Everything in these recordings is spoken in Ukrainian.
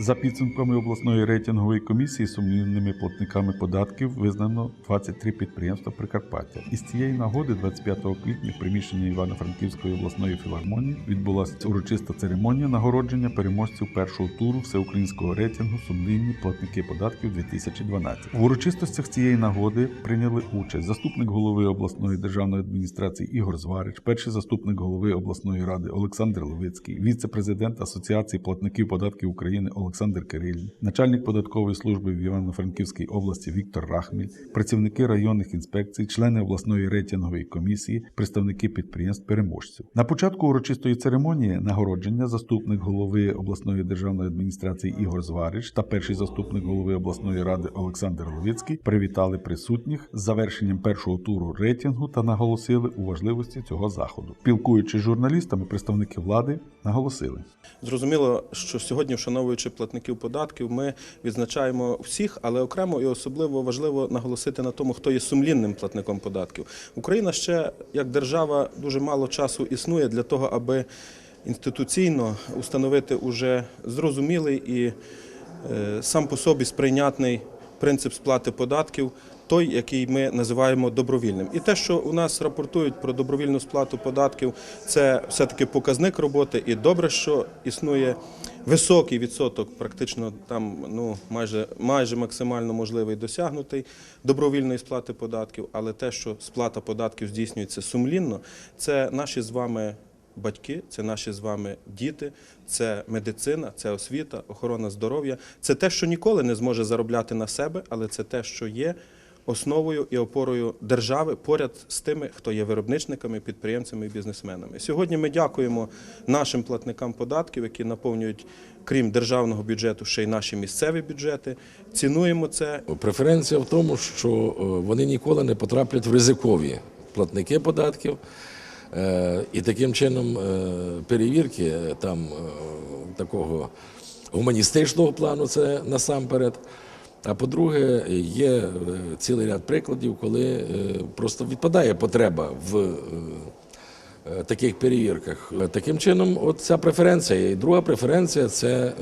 За підсумками обласної рейтингової комісії, сумнівними платниками податків визнано 23 підприємства Прикарпаття. Із цієї нагоди, 25 квітня, в приміщенні Івано-Франківської обласної філармонії відбулася урочиста церемонія нагородження переможців першого туру всеукраїнського рейтингу Сумлінні платники податків 2012. В урочистостях цієї нагоди прийняли участь заступник голови обласної державної адміністрації Ігор Зварич, перший заступник голови обласної ради Олександр Левицький, віце-президент Асоціації платників податків України Олександр Кирилін, начальник податкової служби в Івано-Франківській області Віктор Рахміль, працівники районних інспекцій, члени обласної рейтингової комісії, представники підприємств переможців. На початку урочистої церемонії нагородження заступник голови обласної державної адміністрації Ігор Зварич та перший заступник голови обласної ради Олександр Левицький привітали присутніх з завершенням першого туру рейтингу та наголосили у важливості цього заходу. Спілкуючись з журналістами, представники влади наголосили. Зрозуміло, що сьогодні, вшановуючи платників податків, ми відзначаємо всіх, але окремо і особливо важливо наголосити на тому, хто є сумлінним платником податків. Україна ще як держава дуже мало часу існує для того, аби інституційно установити уже зрозумілий і е, сам по собі сприйнятний принцип сплати податків. Той, який ми називаємо добровільним, і те, що у нас рапортують про добровільну сплату податків, це все-таки показник роботи. І добре, що існує високий відсоток, практично там ну майже майже максимально можливий досягнутий добровільної сплати податків. Але те, що сплата податків здійснюється сумлінно, це наші з вами батьки, це наші з вами діти, це медицина, це освіта, охорона здоров'я. Це те, що ніколи не зможе заробляти на себе, але це те, що є основою і опорою держави поряд з тими, хто є виробничниками, підприємцями і бізнесменами. Сьогодні ми дякуємо нашим платникам податків, які наповнюють, крім державного бюджету, ще й наші місцеві бюджети. Цінуємо це Преференція в тому, що е, вони ніколи не потраплять в ризикові платники податків. Е, І таким чином е, перевірки там такого гуманістичного плану це насамперед. А по-друге, є е, цілий ряд прикладів, коли е, просто відпадає потреба в е, таких перевірках. Таким чином, от ця преференція. І друга преференція це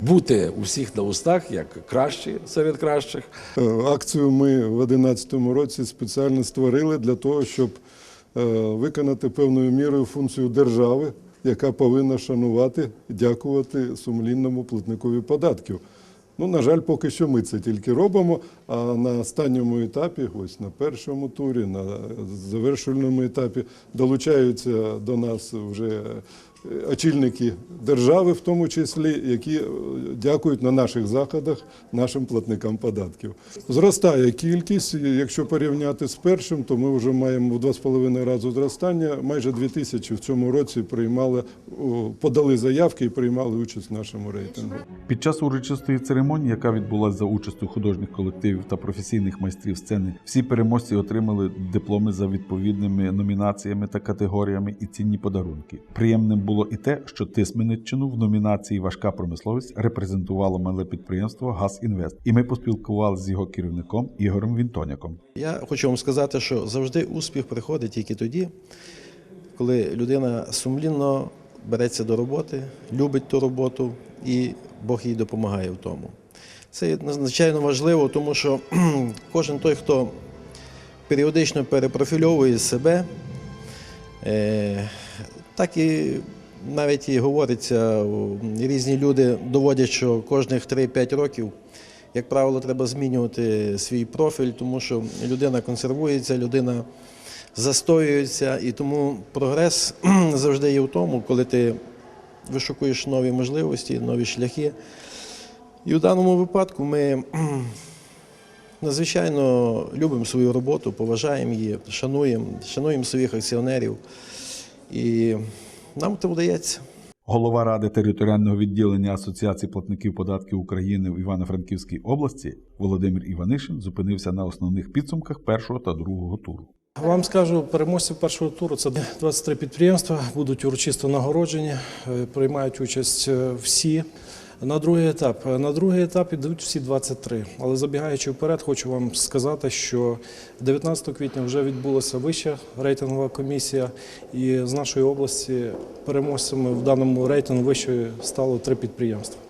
бути у всіх на устах як кращі серед кращих. Акцію ми в 2011 році спеціально створили для того, щоб виконати певною мірою функцію держави, яка повинна шанувати і дякувати сумлінному платникові податків. Ну, на жаль, поки що ми це тільки робимо. А на останньому етапі, ось на першому турі, на завершальному етапі, долучаються до нас вже очільники держави, в тому числі, які е, дякують на наших заходах нашим платникам податків. Зростає кількість. Якщо порівняти з першим, то ми вже маємо в два з половиною рази зростання. Майже дві тисячі в цьому році приймали, подали заявки і приймали участь в нашому рейтингу. Під час урочистої церемонії, яка відбулася за участю художніх колективів та професійних майстрів сцени, всі переможці отримали дипломи за відповідними номінаціями та категоріями і цінні подарунки. Приємним було і те, що Тисмениччину в номінації Важка промисловість репрезентувало мале підприємство «Газінвест», і ми поспілкувалися з його керівником Ігорем Вінтоняком. Я хочу вам сказати, що завжди успіх приходить тільки тоді, коли людина сумлінно береться до роботи, любить ту роботу і Бог їй допомагає в тому. Це надзвичайно важливо, тому що кожен той, хто періодично перепрофільовує себе, е, так і навіть і говориться, різні люди доводять, що кожних 3-5 років як правило, треба змінювати свій профіль, тому що людина консервується, людина застоюється, і тому прогрес завжди є в тому, коли ти вишукуєш нові можливості, нові шляхи. І в даному випадку ми надзвичайно любимо свою роботу, поважаємо її, шануємо, шануємо своїх акціонерів. І нам це вдається. Голова ради територіального відділення Асоціації платників податків України в Івано-Франківській області Володимир Іванишин зупинився на основних підсумках першого та другого туру. Вам скажу, переможці першого туру це 23 підприємства, будуть урочисто нагороджені, е, приймають участь е, всі. На другий етап. На другий етап ідуть всі 23. Але забігаючи вперед, хочу вам сказати, що 19 квітня вже відбулася вища рейтингова комісія, і з нашої області переможцями в даному рейтингу вищої стало три підприємства.